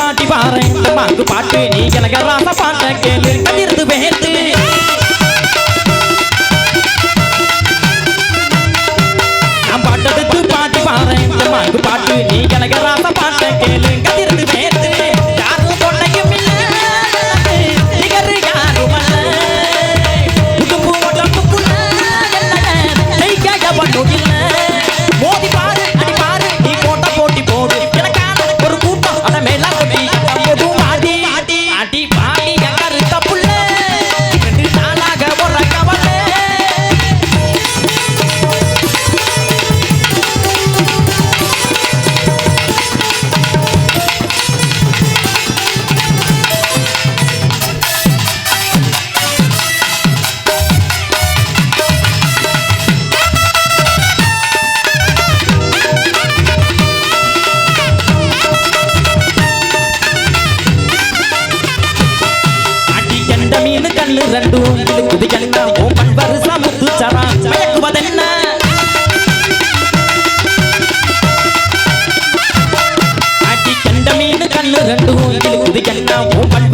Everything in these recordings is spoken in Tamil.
பாட்டி பாரு மாங்கு பாட்டு நீ எனக்கு ராச பாட்ட கேளு. கதிர்ந்து வேர்த்து இரண்டு இது என்ன உன் பண் வருசா முத்துச்சரா மயக்குவதென்ன? அடி கண்ட மீன் கண்ணு ரெண்டு இது என்ன உன் பண்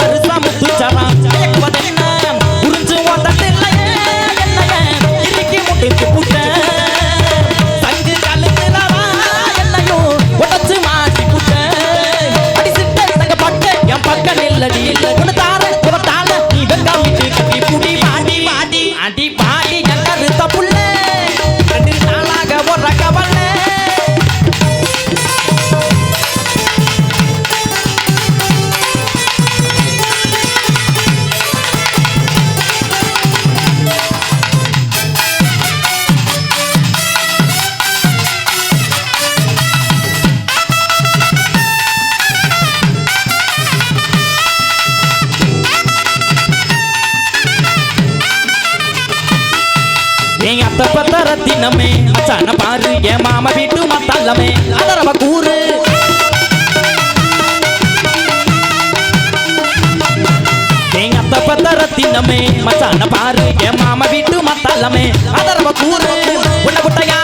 என் அத்தை பத்த ரத்தினமே அச்சான பாரு என் மாமா வீட்டு மத்தாலமே அதரவ கூறு. என் அத்தை பத்த ரத்தினமே மச்சான பாரு என் மாமா வீட்டு மத்தாலமே அதரவ கூறு. உள்ள குட்டையா